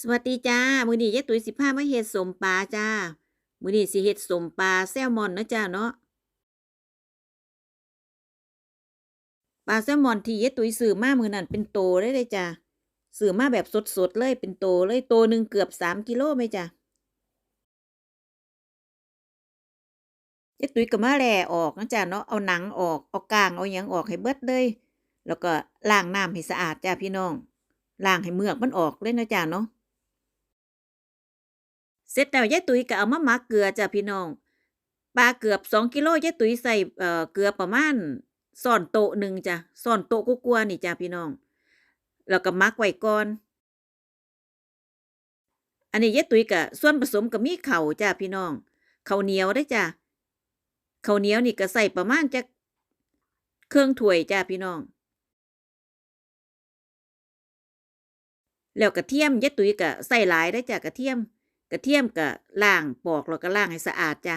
สวัสดีจ้า มือนี้ยายตุ๋ยสิพามาเฮ็ดสมปลาจ้า มือนี้สิเฮ็ดสมปลาแซลมอนนะจ้าเนาะ ปลาแซลมอนที่ยายตุ๋ยซื้อมามือนั้นเป็นโตเลยเด้จ้าซื้อมาแบบสดๆเลยเป็นโตเลยโตหนึ่งเกือบ3กิโลไหมจ้ายายตุ๋ยก็มาแล่ออกนะจ้าเนาะ เอาหนังออก เอากลาง เอาหยังออกให้เบิดเลย แล้วก็ล้างน้ำให้สะอาดจ้าพี่น้องล้างให้เมือกมันออกเลยนะจ้าเนาะ เสร็จแล้วยายตุ๋ยก็เอามาหมักเกลือจ้ะพี่น้อง ปลาเกือบ2กิโลยายตุ๋ยใส่เอ่อเกลือประมาณช้อนโต๊ะหนึ่งจ้ะช้อนโต๊ะกว่าๆนี่จ้ะพี่น้อง แล้วก็หมักไว้ก่อน อันนี้ยายตุ๋ยก็ส่วนผสมก็มีเข้าจ้ะพี่น้องข้าวเหนียวเด้จ้ะข้าวเหนียวนี่ก็ใส่ประมาณจักครึ่องถ้วยจ้ะพี่น้อง แล้วกระเทียมยายตุ๋ยก็ใส่หลายเด้จ้ะกระเทียม กระเทียมก็ล้างปอกแล้วก็ล้างให้สะอาดจ้ะ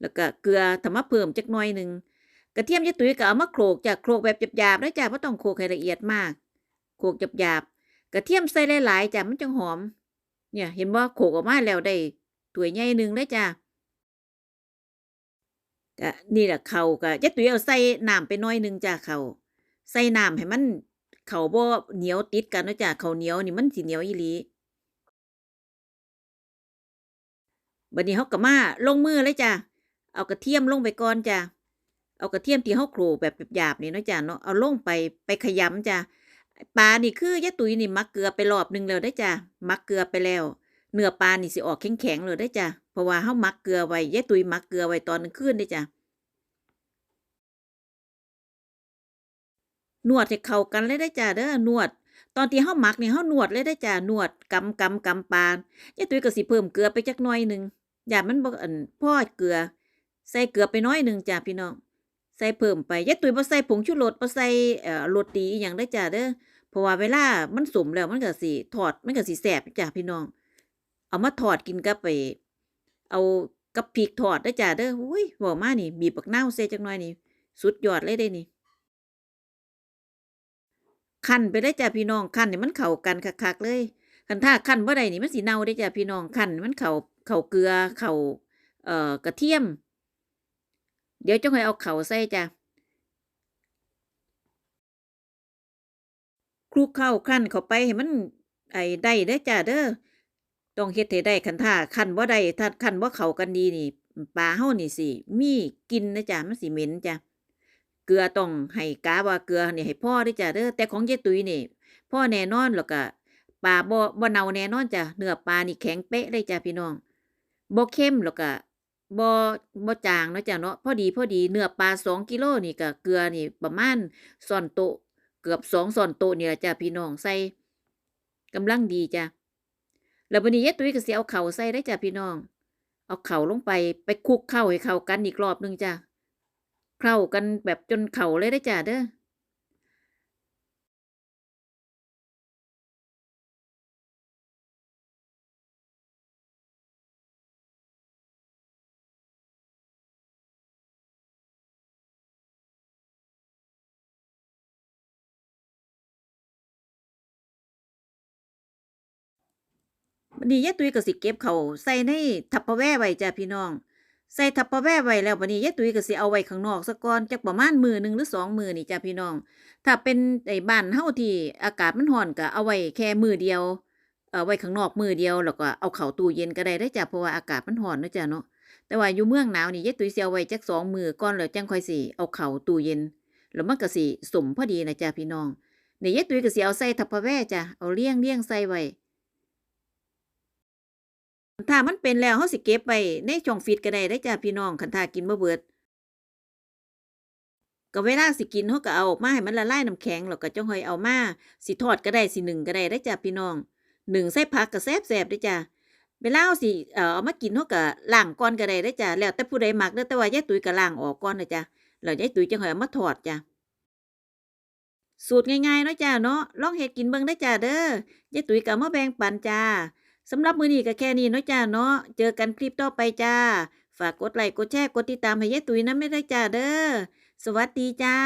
แล้วก็เกลือถ้ามาเพิ่มจักหน่อยหนึ่งกระเทียมยายตุ๋ยก็เอามาโขลกจ้ะโขลกแบบหยาบๆเด้อจ้ะบ่ต้องโขลกให้ละเอียดมากโขลกหยาบๆกระเทียมใส่หลายๆจ้ะมันจังหอม เนี่ยเห็นบ่โขลกออกมาแล้วได้ถ้วยใหญ่หนึ่งเลยจ้ะก็นี่แหละเขาก็ยายตุ๋ยเอาใส่น้ำไปน่อยหนึ่งจ้ะเขาใส่น้ำให้มันเขาบ่เหนียวติดกันนะจ้ะเขาเหนียวนี่มันสิเหนียวอีหลี บัดนี้เราก็มาลงมือเลยจ้ะ เอากระเทียมลงไปก่อนจ้ะ เอากระเทียมที่เราโขลกแบบหยาบๆนี่เนาะจ้ะเนาะ เอาลงไปไปขยำจ้ะ ปลานี่คือยายตุ๋ยนี่มักเกลือไปรอบหนึ่งแล้วเด้จ้ะ มักเกลือไปแล้ว เนื้อปลานี่สิออกแข็งๆเลยเด้จ้ะ เพราะว่าเรามักเกลือไว้ยายตุ๋ยมักเกลือไว้ตอนกลางคืนเด้จ้ะนวดให้เข้ากันเลยเด้จ้ะเด้อนวด ตอนที่เราหมักนี่เรานวดเลยเด้จ้ะนวดกำๆๆปลายายตุ๋ยก็สิเพิ่มเกลือไปจักหน่อยหนึ่งอย้ามันบ่อั่นพอเกลือ ใส่เกลือไปน้อยหนึ่งจ้ะพี่น้องใส่เพิ่มไปยายตุ๋ยบ่ใส่ผงชูรสบ่ใส่เอ่อรสดีอิหยังเด้จ้ะเด้อเพราะว่าเวลามันสมแล้วมันก็สิทอดมันก็สิแซ่บจ้ะพี่น้อง เอามาทอดกินกับไอ้เอากับพริกทอดเด้จ้ะเด้ออุ้ยเว้ามานี่บีบบักนาวใส่จักหน่อยนี่สุดยอดเลยเดะนี่ คั่นไปเลยจ้ะพี่น้องคั่นให้มันเข้ากันคักๆเลยคันถ้าคั่นบ่ได้นี่มันสิเน่าเด้จ้ะพี่น้องคั่นมันเข้าเข้าเกลือเข้าเอ่อกระเทียม เดี๋ยวจังค่อยเอาเข้าใส่จ้ะคลุกเคล้าคั่นเข้าไปให้มันไอ้ได้เด้จ้ะเด้อต้องเฮ็ดให้ได้คันถ้าคั่นบ่ได้ถ้าคั่นบ่เข้ากันดีนี่ปลาเรานี่สิมีกินนะจ้ะมันสิเหม็นจ้ะ เกลือต้องให้กะว่าเกลือนี่ให้พ่อด้จ้ะเด้อแต่ของยายตุ๋ยนี่พ่อแน่นอนแล้วก็ปลาบ่บ่เน่าแน่นอนจ้ะเนื้อปลานี่แข็งเป๊ะเลยจ้ะพี่น้องบ่เค็มแล้วก็บ่บ่จางเนาะจ้ะเนาะพอดีๆเนื้อปลา2กิโลนี่ก็เกลือนี่ประมาณช้อนโตเกือบ2ช้อนโต๊ะนี่ละจ้ะพี่น้องใส่กำลังดีจ้ะแล้วบัดนี้ยายตุ๋ยก็สิเอาเข้าใส่เด้จ้ะพี่น้อง เอาเข้าลงไปไปคลุกเคล้าให้เข้ากันอีกรอบนึงจ้ะ เคล้ากันแบบจนเข้าเลยเด้จ้ะเด้อดนี้ยายตุ๋ยก็สิเก็บเขาใส่ใน Tupperware ไว้จ้ะพี่น้อง ใส่ Tupperware ไว้แล้วบัดนี้ยายตุ๋ยก็สิเอาไว้ข้างนอกซะก่อนจักประมาณมือหนึ่งหรือ2มื้อนี่จ้ะพี่น้อง ถ้าเป็นไอ้บ้านเราที่อากาศมันร้อนก็เอาไว้แค่มือเดียว เอ่อไว้ข้างนอกมือเดียวแล้วก็เอาเข้าตู้เย็นก็ได้เด้จ้ะเพราะว่าอากาศมันร้อนนะจ้ะเนาะแต่ว่าอยู่เมืองหนาวนี่ยายตุ๋ยสิเอาไว้จัก2มื้อก่อนแล้วจังค่อยสิเอาเข้าตู้เย็นแล้วมันก็สิสมพอดีนะจ้ะพี่น้องเนี่ยายตุ๋ยก็สิเอาใส่ Tupperware จ้ะเอาเรียงๆใส่ไว้ ถ้ามันเป็นแล้วเราสิเก็บไว้ในช่องฟรีซก็ได้เด้จ้ะพี่น้องคันถ้ากินบ่เบิดก็เวลาสิกินเราก็เอาออกมาให้มันละลายน้ำแข็งแล้วก็จั่งค่อยเอามาสิทอดก็ได้สินึ่งก็ได้เด้จ้ะพี่น้องหนึ่งใส่ผักก็แซ่บๆเด้จ้ะเวลาเราสิเอามากินเราก็ล้างก่อนก็ได้เด้จ้ะแล้วแต่ผู้ใดมักเด้อแต่ว่ายายตุ๋ยก็ล้างออกก่อนนะจ้ะแล้วยายตุ๋ยจั่งค่อยเอามาทอดจ้ะสูตรง่ายๆเนาะจ้ะเนาะลองเฮ็ดกินเบิ่งเด้จ้ะเด้อยายตุ๋ยก็มาแบ่งปันจ้า สำหรับมือนี้ก็แค่นี้เนาะจ้าเนาะ เจอกันคลิปต่อไปจ้า ฝากกดไลค์กดแชร์กดติดตามให้ยายตุ๋ยนะไม่ได้จ้าเด้อ สวัสดีจ้า